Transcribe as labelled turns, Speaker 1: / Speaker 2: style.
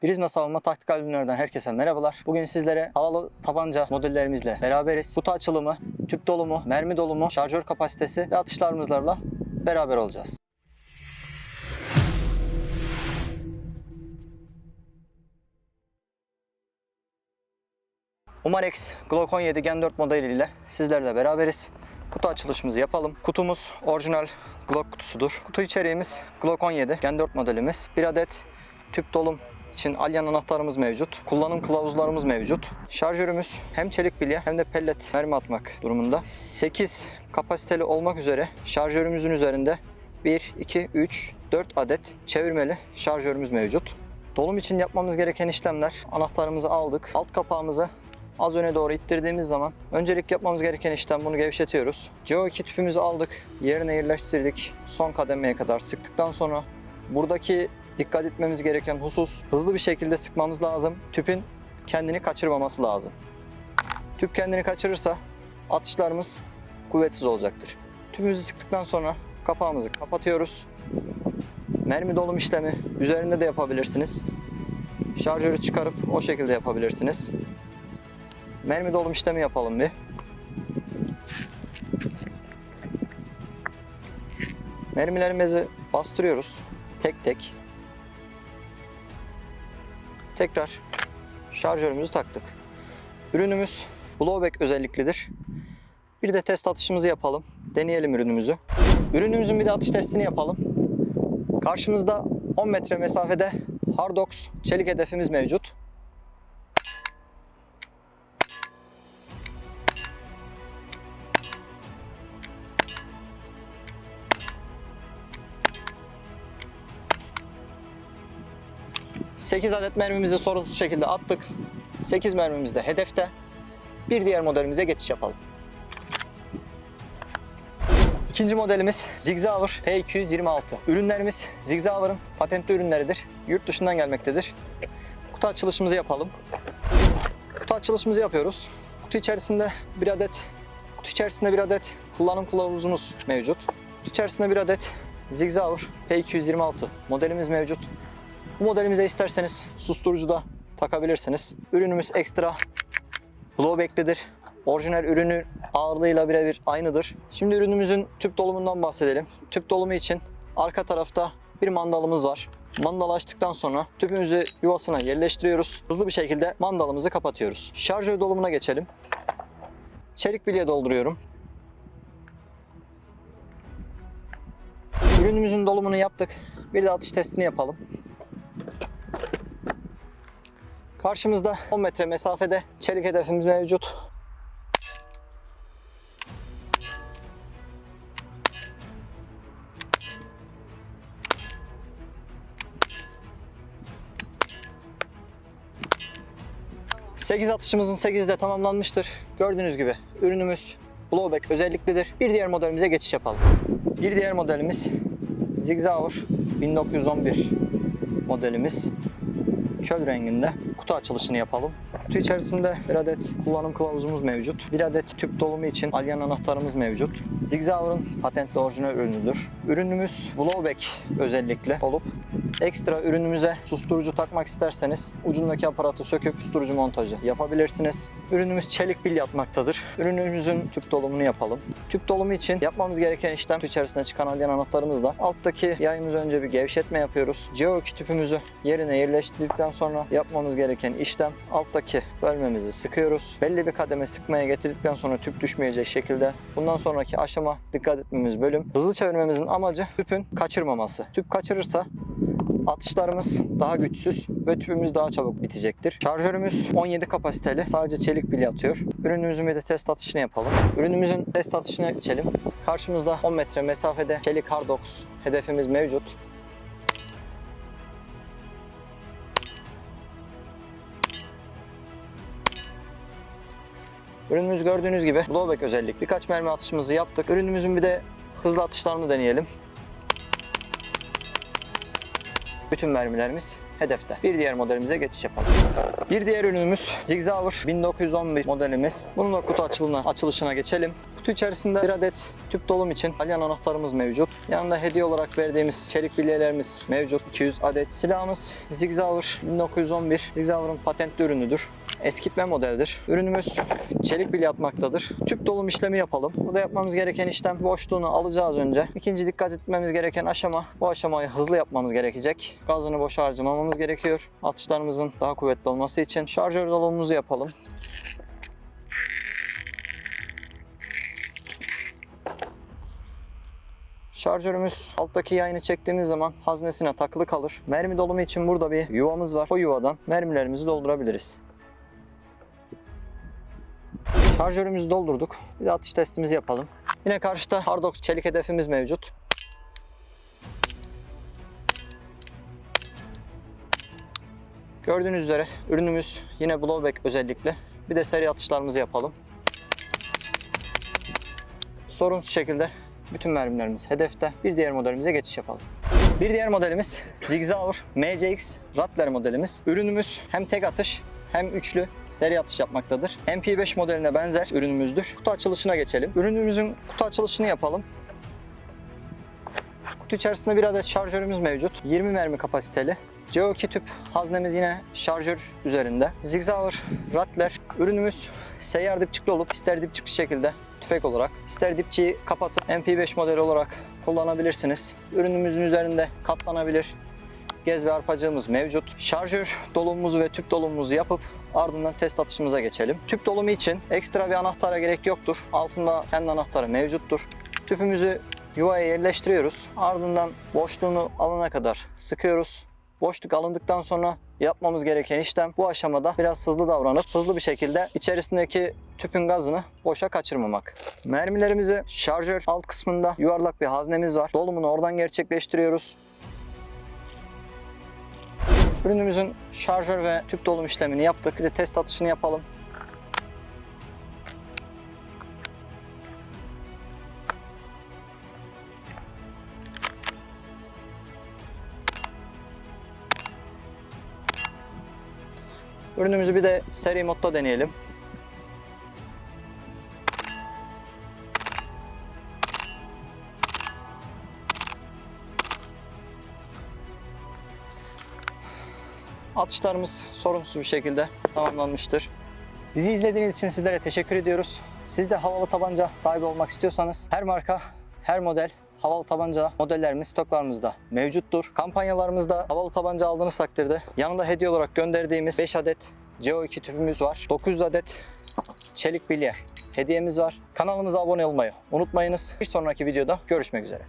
Speaker 1: Prizma Savunma Taktikal Ürünlerden herkese merhabalar. Bugün sizlere havalı tabanca modellerimizle beraberiz. Kutu açılımı, tüp dolumu, mermi dolumu, şarjör kapasitesi ve atışlarımızlarla beraber olacağız. Umarex Glock 17 Gen 4 modeliyle sizlerle beraberiz. Kutu açılışımızı yapalım. Kutumuz orijinal Glock kutusudur. Kutu içeriğimiz Glock 17 Gen 4 modelimiz. Bir adet tüp dolum için alyan anahtarımız mevcut. Kullanım kılavuzlarımız mevcut. Şarjörümüz hem çelik bilye hem de pellet mermi atmak durumunda. 8 kapasiteli olmak üzere şarjörümüzün üzerinde 1, 2, 3, 4 adet çevirmeli şarjörümüz mevcut. Dolum için yapmamız gereken işlemler anahtarımızı aldık. Alt kapağımızı az öne doğru ittirdiğimiz zaman öncelik yapmamız gereken işlem bunu gevşetiyoruz. CO2 tüpümüzü aldık, yerine yerleştirdik. Son kademeye kadar sıktıktan sonra buradaki dikkat etmemiz gereken husus hızlı bir şekilde sıkmamız lazım. Tüpün kendini kaçırmaması lazım. Tüp kendini kaçırırsa atışlarımız kuvvetsiz olacaktır. Tüpümüzü sıktıktan sonra kapağımızı kapatıyoruz. Mermi dolum işlemi üzerinde de yapabilirsiniz. Şarjörü çıkarıp o şekilde yapabilirsiniz. Mermi dolum işlemi yapalım bir. Mermilerimizi bastırıyoruz tek tek. Tekrar şarjörümüzü taktık. Ürünümüz blowback özelliklidir. Bir de test atışımızı yapalım. Deneyelim ürünümüzü. Ürünümüzün bir de atış testini yapalım. Karşımızda 10 metre mesafede Hardox çelik hedefimiz mevcut. Sekiz adet mermimizi sorunsuz şekilde attık. 8 mermimiz de hedefte. Bir diğer modelimize geçiş yapalım. İkinci modelimiz Zigzauer P226. Ürünlerimiz Zigzauer'ın patentli ürünleridir. Yurt dışından gelmektedir. Kutu açılışımızı yapalım. Kutu açılışımızı yapıyoruz. Kutu içerisinde bir adet kutu içerisinde bir adet kullanım kılavuzumuz mevcut. Kutu içerisinde bir adet Zigzauer P226 modelimiz mevcut. Bu modelimize isterseniz susturucu da takabilirsiniz. Ürünümüz ekstra blowback'lidir. Orijinal ürünün ağırlığıyla birebir aynıdır. Şimdi ürünümüzün tüp dolumundan bahsedelim. Tüp dolumu için arka tarafta bir mandalımız var. Mandalı açtıktan sonra tüpümüzü yuvasına yerleştiriyoruz. Hızlı bir şekilde mandalımızı kapatıyoruz. Şarjör dolumuna geçelim. Çelik bilye dolduruyorum. Ürünümüzün dolumunu yaptık. Bir de atış testini yapalım. Karşımızda 10 metre mesafede çelik hedefimiz mevcut. Sekiz atışımızın 8'i de tamamlanmıştır. Gördüğünüz gibi ürünümüz blowback özelliklidir. Bir diğer modelimize geçiş yapalım. Bir diğer modelimiz Zigzauer 1911 modelimiz çöl renginde kutu açılışını yapalım. Kutu içerisinde bir adet kullanım kılavuzumuz mevcut. Bir adet tüp dolumu için alyan anahtarımız mevcut. Zigzauer'ın patentli orijinal ürünüdür. Ürünümüz blowback özellikle olup ekstra ürünümüze susturucu takmak isterseniz ucundaki aparatı söküp susturucu montajı yapabilirsiniz. Ürünümüz çelik bil yatmaktadır. Ürünümüzün tüp dolumunu yapalım. Tüp dolumu için yapmamız gereken işlem kutu içerisinde çıkan alyan anahtarımızla alttaki yayımızı önce bir gevşetme yapıyoruz. CO2 tüpümüzü yerine yerleştirdikten sonra yapmamız gereken işlem alttaki bölmemizi sıkıyoruz. Belli bir kademe sıkmaya getirdikten sonra tüp düşmeyecek şekilde bundan sonraki aşama dikkat etmemiz bölüm. Hızlı çevirmemizin amacı tüpün kaçırmaması. Tüp kaçırırsa atışlarımız daha güçsüz ve tüpümüz daha çabuk bitecektir. Şarjörümüz 17 kapasiteli. Sadece çelik bilye atıyor. Ürünümüzün bir de test atışını yapalım. Ürünümüzün test atışına geçelim. Karşımızda 10 metre mesafede çelik Hardox hedefimiz mevcut. Ürünümüz gördüğünüz gibi blowback özellik. Birkaç mermi atışımızı yaptık. Ürünümüzün bir de hızlı atışlarını deneyelim. Bütün mermilerimiz hedefte. Bir diğer modelimize geçiş yapalım. Bir diğer ürünümüz Zigzauer 1911 modelimiz. Bunun da kutu açılına, açılışına geçelim. Kutu içerisinde bir adet tüp dolum için alyan anahtarımız mevcut. Yanında hediye olarak verdiğimiz çelik bilyelerimiz mevcut. 200 adet. Silahımız Zig Sauer 1911. Zig Sauer'ın patentli ürünüdür. Eskitme modeldir. Ürünümüz çelik bilye atmaktadır. Tüp dolum işlemi yapalım. Burada yapmamız gereken işlem boşluğunu alacağız önce. İkinci dikkat etmemiz gereken aşama bu aşamayı hızlı yapmamız gerekecek. Gazını boş harcamamamız gerekiyor. Atışlarımızın daha kuvvetli olması için şarjör dolumumuzu yapalım. Şarjörümüz alttaki yayını çektiğimiz zaman haznesine takılı kalır. Mermi dolumu için burada bir yuvamız var. O yuvadan mermilerimizi doldurabiliriz. Şarjörümüzü doldurduk. Bir de atış testimizi yapalım. Yine karşıda Hardox çelik hedefimiz mevcut. Gördüğünüz üzere ürünümüz yine blowback özellikle. Bir de seri atışlarımızı yapalım. Sorunsuz şekilde bütün mermilerimiz hedefte. Bir diğer modelimize geçiş yapalım. Bir diğer modelimiz Zig Sauer MCX Rattler modelimiz. Ürünümüz hem tek atış hem üçlü seri atış yapmaktadır. MP5 modeline benzer ürünümüzdür. Kutu açılışına geçelim. Ürünümüzün kutu açılışını yapalım. Kutu içerisinde bir adet şarjörümüz mevcut. 20 mermi kapasiteli. CO2 tüp haznemiz yine şarjör üzerinde. Zig Sauer Rattler ürünümüz seyyar dipçikli olup ister dipçikli şekilde tüfek olarak ister dipçiyi kapatıp MP5 modeli olarak kullanabilirsiniz. Ürünümüzün üzerinde katlanabilir gez ve arpacığımız mevcut. Şarjör dolumumuzu ve tüp dolumumuzu yapıp ardından test atışımıza geçelim. Tüp dolumu için ekstra bir anahtara gerek yoktur. Altında kendi anahtarı mevcuttur. Tüpümüzü yuvaya yerleştiriyoruz. Ardından boşluğunu alana kadar sıkıyoruz. Boşluk alındıktan sonra yapmamız gereken işlem bu aşamada biraz hızlı davranıp hızlı bir şekilde içerisindeki tüpün gazını boşa kaçırmamak. Mermilerimizi şarjör alt kısmında yuvarlak bir haznemiz var. Dolumunu oradan gerçekleştiriyoruz. Ürünümüzün şarjör ve tüp dolum işlemini yaptık. Bir de test atışını yapalım. Ürünümüzü bir de seri modda deneyelim. Atışlarımız sorunsuz bir şekilde tamamlanmıştır. Bizi izlediğiniz için sizlere teşekkür ediyoruz. Siz de havalı tabanca sahibi olmak istiyorsanız her marka, her model havalı tabanca modellerimiz stoklarımızda mevcuttur. Kampanyalarımızda havalı tabanca aldığınız takdirde yanında hediye olarak gönderdiğimiz 5 adet CO2 tüpümüz var. 900 adet çelik bilye hediyemiz var. Kanalımıza abone olmayı unutmayınız. Bir sonraki videoda görüşmek üzere.